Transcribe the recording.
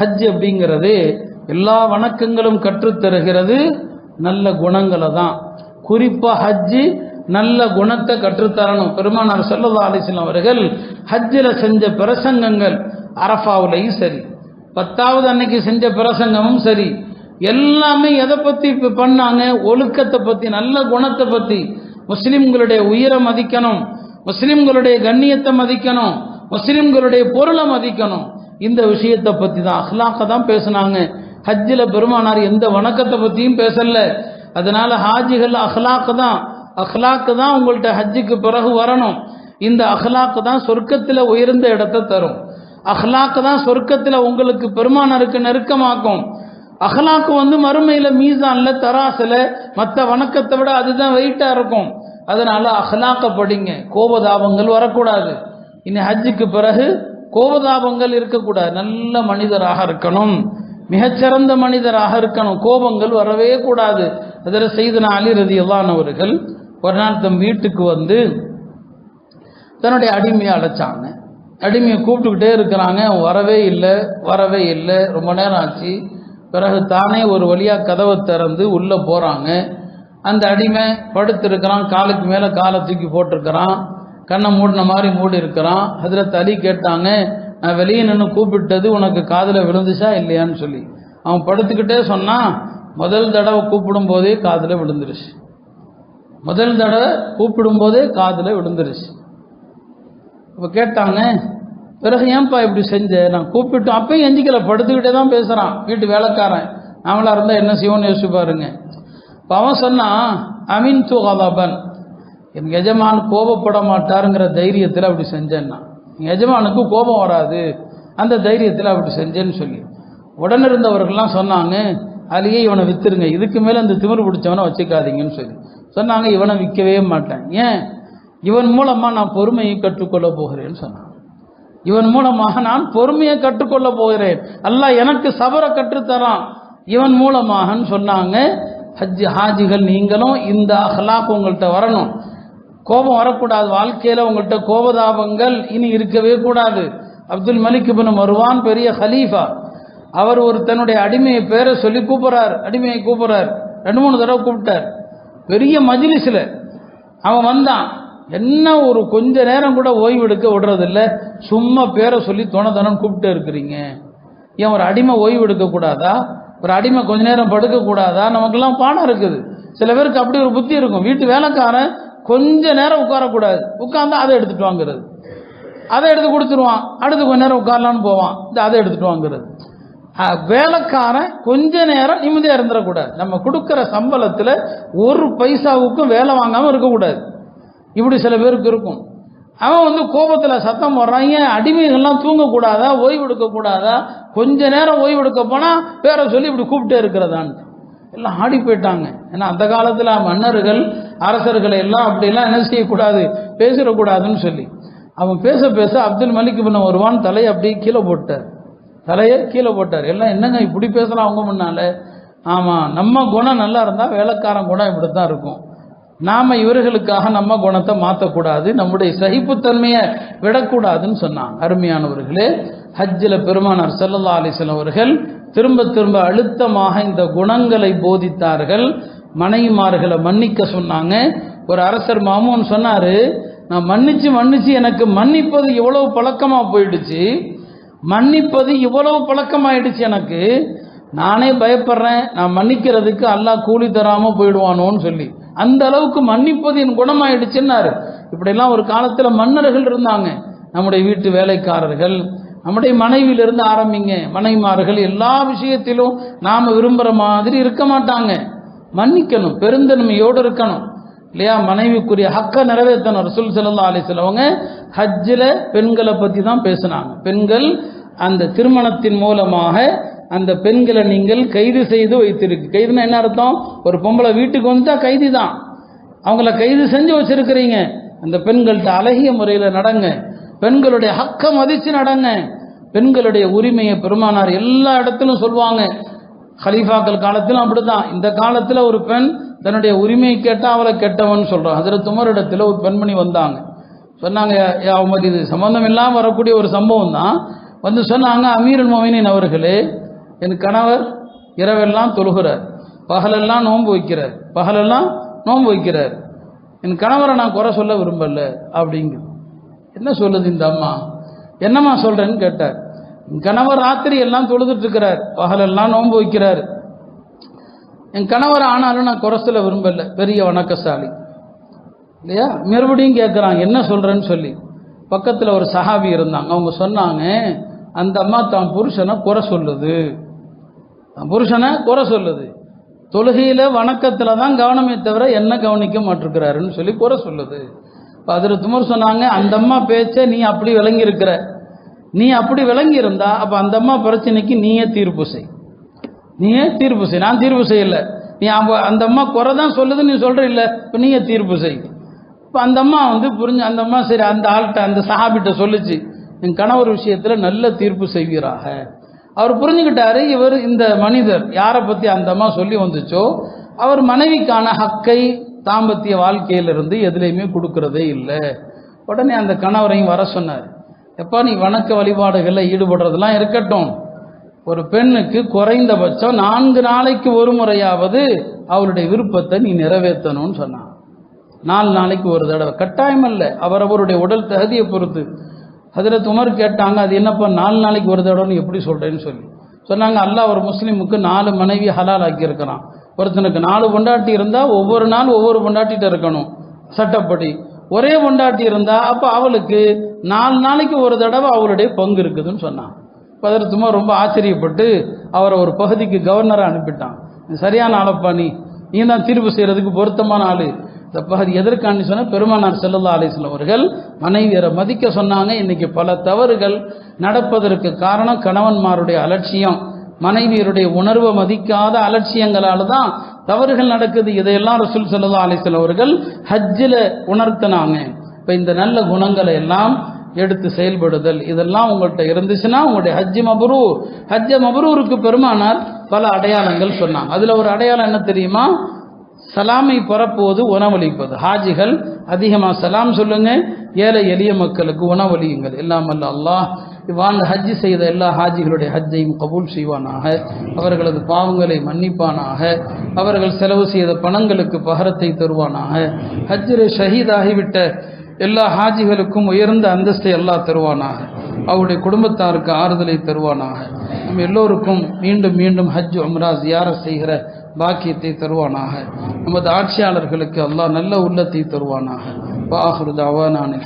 ஹஜ் அப்படிங்கிறது எல்லா வணக்கங்களும் கற்றுத்தருகிறது நல்ல குணங்களை தான். குறிப்பாக ஹஜ்ஜு நல்ல குணத்தை கற்றுத்தரணும். பெருமானார் செல்லதா அலிஸ்லாம் அவர்கள் ஹஜ்ஜில் செஞ்ச பிரசங்கங்கள் அரஃபாவுலையும் சரி பத்தாவது அன்னைக்கு செஞ்ச பிரசங்கமும் சரி எல்லாமே எதை பற்றி இப்போ பண்ணாங்க? ஒழுக்கத்தை பற்றி நல்ல குணத்தை பற்றி முஸ்லீம்களுடைய உயிரை மதிக்கணும் முஸ்லீம்களுடைய கண்ணியத்தை மதிக்கணும் முஸ்லீம்களுடைய பொருளை மதிக்கணும். இந்த விஷயத்தை பற்றி தான் அஹ்லாக்க தான் பேசுனாங்க. ஹஜ்ஜில் பெருமானார் எந்த வணக்கத்தை பற்றியும் பேசல. அதனால் ஹாஜிகள் அஹ்லாக்கு தான். அஹ்லாக்கு தான் உங்கள்கிட்ட ஹஜ்ஜுக்கு பிறகு வரணும். இந்த அஹ்லாக்கு தான் சொர்க்கத்தில் உயர்ந்த இடத்தை தரும். அஹ்லாக்கு தான் சொர்க்கத்தில் உங்களுக்கு பெருமானாருக்கு நெருக்கமாக்கும். அஹ்லாக்கு வந்து மறுமையில் மீசானில் தராசில் மற்ற வணக்கத்தை விட அதுதான் வெயிட்டாக இருக்கும். அதனால் அஹ்லாக்க படிங்க. கோபதாபங்கள் வரக்கூடாது. இனி ஹஜ்ஜுக்கு பிறகு கோபதாபங்கள் இருக்கக்கூடாது. நல்ல மனிதராக இருக்கணும். மிகச்சிறந்த மனிதராக இருக்கணும். கோபங்கள் வரவே கூடாது. அதில் செய்தன அலி ரதி அவர்கள் ஒரு நாள் தம் வீட்டுக்கு வந்து தன்னுடைய அடிமையை அழைச்சாங்க. அடிமையை கூப்பிட்டுக்கிட்டே இருக்கிறாங்க. அவன் வரவே இல்லை வரவே இல்லை. ரொம்ப நேரம் ஆச்சு. பிறகு தானே ஒரு வழியாக கதவை திறந்து உள்ளே போகிறாங்க அந்த அடிமை படுத்திருக்கிறான். காலுக்கு மேலே காலை தூக்கி போட்டிருக்கிறான். கண்ணை மூடின மாதிரி மூடி இருக்கிறான் அதில் தலி கேட்டாங்க நான் வெளியே நின்று கூப்பிட்டது உனக்கு காதில் விழுந்துச்சா இல்லையான்னு சொல்லி. அவன் படுத்துக்கிட்டே சொன்னான் முதல் தடவை கூப்பிடும் போதே காதில் விழுந்துருச்சு. முதல் தடவை கூப்பிடும் போதே காதில் விழுந்துருச்சு. இப்போ கேட்டாங்க பிறகு ஏன்பா இப்படி செஞ்ச? நான் கூப்பிட்டோம் அப்பயும் எஞ்சிக்கல படுத்துக்கிட்டே தான் பேசுகிறான் வீட்டு வேலைக்காரன். நாமளாக இருந்தால் என்ன செய்வோன்னு யோசிச்சு பாருங்க. இப்போ அவன் சொன்னான் அமீன் துகாதாபன் என் எஜமான் கோபப்பட மாட்டாருங்கிற தைரியத்தில் அப்படி செஞ்சேன்னா என் எஜமானுக்கு கோபம் வராது அந்த தைரியத்தில் அப்படி செஞ்சேன்னு சொல்லி. உடன் இருந்தவர்கள்லாம் சொன்னாங்க அதுலேயே இவனை வித்துருங்க. இதுக்கு மேலே அந்த திமிர் பிடிச்சவனை வச்சுக்காதீங்கன்னு சொல்லி. சொன்னாங்க இவனை விற்கவே மாட்டேன். ஏன்? இவன் மூலமாக நான் பொறுமையை கற்றுக்கொள்ள போகிறேன்னு சொன்னான் இவன் மூலமாக நான் பொறுமையை கற்றுக்கொள்ள போகிறேன். அல்ல எனக்கு சபரை கற்றுத்தரான். இவன் மூலமாகன்னு சொன்னாங்க ஹஜ் ஹாஜிகள் நீங்களும் இந்த அஹ்லாக் உங்கள்கிட்ட வரணும். கோபம் வரக்கூடாது. வாழ்க்கையில் உங்கள்கிட்ட கோபதாபங்கள் இனி இருக்கவே கூடாது. அப்துல் மலிக் இப்னு மருவான் பெரிய ஹலீஃபா. அவர் ஒரு தன்னுடைய அடிமையை பேரை சொல்லி கூப்பிட்றார். அடிமையை கூப்பிட்றார். ரெண்டு மூணு தடவை கூப்பிட்டார். பெரிய மஜிலிஸில் அவன் வந்தான். என்ன ஒரு கொஞ்ச நேரம் கூட ஓய்வு எடுக்க விடுறதில்ல. சும்மா பேரை சொல்லி தொண கூப்பிட்டு இருக்கிறீங்க. ஏன் ஒரு அடிமை ஓய்வு எடுக்கக்கூடாதா ஒரு அடிமை கொஞ்ச நேரம் படுக்கக்கூடாதா நமக்கெல்லாம் பாடம் இருக்குது. சில பேருக்கு அப்படி ஒரு புத்தி இருக்கும். வீட்டு வேலைக்காரன் கொஞ்ச நேரம் உட்காரக்கூடாது. உட்கார்ந்தா அதை எடுத்துட்டு வாங்குறது. அதை எடுத்து கொடுத்துருவான். அடுத்து கொஞ்ச நேரம் உட்காரலான்னு போவான். இந்த அதை எடுத்துட்டு வாங்குறது. வேலைக்காரன் கொஞ்ச நேரம் நிம்மதியாக இருந்துடக்கூடாது. நம்ம கொடுக்குற சம்பளத்தில் ஒரு பைசாவுக்கும் வேலை வாங்காமல் இருக்கக்கூடாது. இப்படி சில பேருக்கு இருக்கும். அவன் வந்து கோபத்தில் சத்தம் போடுறான். ஏன் அடிமைகள்லாம் தூங்கக்கூடாதா? ஓய்வு எடுக்கக்கூடாதா? கொஞ்ச நேரம் ஓய்வு எடுக்க போனால் பேரை சொல்லி இப்படி கூப்பிட்டே இருக்கிறதான்ட்டு. எல்லாம் ஆடி போயிட்டாங்க. ஏன்னா அந்த காலத்தில் மன்னர்கள் அரசர்களை எல்லாம் அப்படிலாம் என்ன செய்யக்கூடாது? பேசிடக்கூடாதுன்னு சொல்லி. அவன் பேச பேச அப்துல் மலிக் பண்ண வருவான் தலையை அப்படியே கீழே போட்டார். தலையை கீழே போட்டார். எல்லாம் என்னங்க இப்படி பேசலாம் அவங்க முன்னால? ஆமாம் நம்ம குணம் நல்லா இருந்தால் வேலைக்காரன் குணம் இப்படி தான் இருக்கும். நாம் இவர்களுக்காக நம்ம குணத்தை மாற்றக்கூடாது நம்முடைய சகிப்புத்தன்மையை விடக்கூடாதுன்னு சொன்னாங்க அருமையானவர்களே ஹஜ்ஜில் பெருமானார் ஸல்லல்லாஹு அலைஹி அவர்கள் திரும்ப திரும்ப அழுத்தமாக இந்த குணங்களை போதித்தார்கள். மனைவிமார்களை மன்னிக்க சொன்னாங்க. ஒரு அரசர் மாமோன் சொன்னாரு நான் மன்னிச்சு மன்னிச்சு எனக்கு மன்னிப்பது இவ்வளவு பழக்கமா போயிடுச்சு. மன்னிப்பது இவ்வளவு பழக்கமாயிடுச்சு எனக்கு. நானே பயப்படுறேன். நான் மன்னிக்கிறதுக்கு அல்லாஹ் கூலி தராம போயிடுவானோன்னு சொல்லி. அந்த அளவுக்கு மன்னிப்பது என் குணமாயிடுச்சுன்னாரு. இப்படியெல்லாம் ஒரு காலத்தில் மன்னர்கள் இருந்தாங்க. நம்முடைய வீட்டு வேலைக்காரர்கள் நம்முடைய மனைவியிலிருந்து ஆரம்பிங்க. மனைவிமார்கள் எல்லா விஷயத்திலும் நாம் விரும்புகிற மாதிரி இருக்க மாட்டாங்க. மன்னிக்கணும் பெருந்தன்மையோடு இருக்கணும். இல்லையா? மனைவிக்குரிய ஹக்க நிறைவேற்றணும் ரசூல் ஸல்லல்லாஹு அலைஹி ஹஜ்ஜில் பெண்களை பற்றி தான் பேசினாங்க. பெண்கள் அந்த திருமணத்தின் மூலமாக அந்த பெண்களை நீங்கள் கைது செய்து வைத்திருக்கு. கைதுன்னா என்ன அர்த்தம்? ஒரு பொம்பளை வீட்டுக்கு வந்துட்டா கைதி தான். அவங்கள கைது செஞ்சு வச்சிருக்கிறீங்க. அந்த பெண்கள்கிட்ட அழகிய முறையில் நடங்க. பெண்களுடைய ஹக்கை மதித்து நடங்க. பெண்களுடைய உரிமையை பெருமானார் எல்லா இடத்திலும் சொல்லுவாங்க ஹலீஃபாக்கள் காலத்திலும் அப்படிதான் இந்த காலத்தில் ஒரு பெண் தன்னுடைய உரிமையை கேட்டால் அவளை கெட்டவன் சொல்கிறான் அதில் துமரிடத்துல ஒரு பெண்மணி வந்தாங்க. சொன்னாங்க அவங்க இது சம்மந்தம் இல்லாமல் வரக்கூடிய ஒரு சம்பவம் தான். வந்து சொன்னாங்க அமீரன் மோமினின் அவர்களே என் கணவர் இரவெல்லாம் தொழுகிறார். பகலெல்லாம் நோன்பு வைக்கிறார். பகலெல்லாம் நோன்பு வைக்கிறார். என் கணவரை நான் குறை சொல்ல விரும்பல. அப்படிங்குது. என்ன சொல்லுது இந்த அம்மா? என்னம்மா சொல்கிறேன்னு கேட்டார். கணவர் ராத்திரி எல்லாம் தொழுதுட்டு இருக்கிறார் பகலெல்லாம் நோன்பு வைக்கிறார். என் கணவர் ஆனாலும் நான் குறைச்சல விரும்பலை. விரும்பல பெரிய வணக்கசாலி. இல்லையா? மறுபடியும் கேட்குறாங்க என்ன சொல்கிறேன்னு சொல்லி. பக்கத்தில் ஒரு சஹாபி இருந்தாங்க. அவங்க சொன்னாங்க அந்த அம்மா தான் புருஷனை குறை சொல்லுது. தான் புருஷனை குறை சொல்லுது. தொழுகையில் வணக்கத்தில் தான் கவனமே தவிர என்ன கவனிக்க மாட்டிருக்கிறாருன்னு சொல்லி குறை சொல்லுது. இப்போ அதில் துமர் சொன்னாங்க அந்த அம்மா பேச்சை நீ அப்படி விளங்கியிருக்கிற. நீ அப்படி விளங்கி இருந்தா அப்போ அந்த அம்மா பிரச்சனைக்கு நீயே தீர்ப்பு செய். நீயே தீர்ப்பு செய். நான் தீர்ப்பு செய்யல. நீ அந்த அம்மா குறை தான் சொல்லுது நீ சொல்ற இல்ல. இப்போ நீயே தீர்ப்பு செய். இப்போ அந்த அம்மா வந்து புரிஞ்சு அந்த அம்மா சரி அந்த ஆள்கிட்ட அந்த சஹாபிட்ட சொல்லுச்சு என் கணவர் விஷயத்தில் நல்ல தீர்ப்பு செய்வீராக. அவர் புரிஞ்சுக்கிட்டாரு இவர் இந்த மனிதர் யாரை பற்றி அந்த அம்மா சொல்லி வந்துச்சோ அவர் மனைவிக்கான ஹக்கை தாம்பத்திய வாழ்க்கையிலிருந்து எதுலேயுமே கொடுக்கறதே இல்லை. உடனே அந்த கணவரையும் வர சொன்னார். எப்பா நீ வணக்க வழிபாடுகளில் ஈடுபடுறதெல்லாம் இருக்கட்டும். ஒரு பெண்ணுக்கு குறைந்தபட்சம் நான்கு நாளைக்கு ஒரு முறையாவது அவளுடைய விருப்பத்தை நீ நிறைவேற்றணும்னு சொன்னான் நாலு நாளைக்கு ஒரு தடவை. கட்டாயம் அல்ல. அவரவருடைய உடல் தகுதியை பொறுத்து. அதில் துமர் கேட்டாங்க அது என்னப்பா நாலு நாளைக்கு ஒரு தடவைன்னு எப்படி சொல்கிறேன்னு சொல்லி. சொன்னாங்க அல்லாஹ் ஒரு முஸ்லீமுக்கு நாலு மனைவி ஹலால் ஆக்கியிருக்கிறான். ஒருத்தனுக்கு நாலு பொண்டாட்டி இருந்தால் ஒவ்வொரு நாள் ஒவ்வொரு பொண்டாட்டிகிட்ட இருக்கணும். சட்டப்படி ஒரே பொண்டாட்டி இருந்தா அப்போ அவளுக்கு நாலு நாளைக்கு ஒரு தடவை அவளுடைய பங்கு இருக்குதுன்னு சொன்னான். பதர்த்துமா ரொம்ப ஆச்சரியப்பட்டு அவரை ஒரு பகுதிக்கு கவர்னராக அனுப்பிட்டான். சரியான ஆளப்பா நீ. நீ தான் தீர்ப்பு செய்கிறதுக்கு பொருத்தமான ஆள். இந்த பகுதி எதற்காண்டி சொன்ன பெருமானார் செல்லல்லா அலிஸ்லாம் அவர்கள் மனைவியரை மதிக்க சொன்னாங்க. இன்னைக்கு பல தவறுகள் நடப்பதற்கு காரணம் கணவன்மாருடைய அலட்சியம். மனைவியருடைய உணர்வை மதிக்காத அலட்சியங்களால் தான் தவறுகள் நடக்குது இதையெல்லாம் ரசூல் சல்லா அலிசல் அவர்கள் ஹஜ்ஜில் உணர்த்தினாங்க. இப்போ இந்த நல்ல குணங்களை எல்லாம் எடுத்து செயல்படுதல் இதெல்லாம் உங்கள்கிட்ட இருந்துச்சுன்னா உங்களுடைய ஹஜ்ஜி மபரூர் ஹஜ்ஜ மபரூருக்கு பெருமானார் பல அடையாளங்கள் சொன்னாங்க. அதில் ஒரு அடையாளம் என்ன தெரியுமா? சலாமை பரப்புவது உணவளிப்பது. ஹாஜிகள் அதிகமாக சலாம் சொல்லுங்க ஏழை எளிய மக்களுக்கு உணவளியுங்கள். எல்லாம் அல்ல அல்லாஹ் வாழ்ந்த ஹஜ்ஜு செய்த எல்லா ஹாஜிகளுடைய ஹஜ்ஜையும் கபூல் செய்வானாக அவர்களது பாவங்களை மன்னிப்பானாக அவர்கள் செலவு செய்த பணங்களுக்கு பகரத்தை தருவானாக. ஹஜ்ஜில் ஷஹீதாகிவிட்ட எல்லா ஹாஜிகளுக்கும் உயர்ந்த அந்தஸ்தை எல்லாம் தருவானாக. அவருடைய குடும்பத்தாருக்கு ஆறுதலை தருவானாக. நம் எல்லோருக்கும் மீண்டும் மீண்டும் ஹஜ் உம்ரா ஜியார செய்கிற பாக்கியத்தை தருவானாக. நமது ஆட்சியாளர்களுக்கு அல்லாஹ் நல்ல உள்ளத்தை தருவானாக. வாஹுரு நான்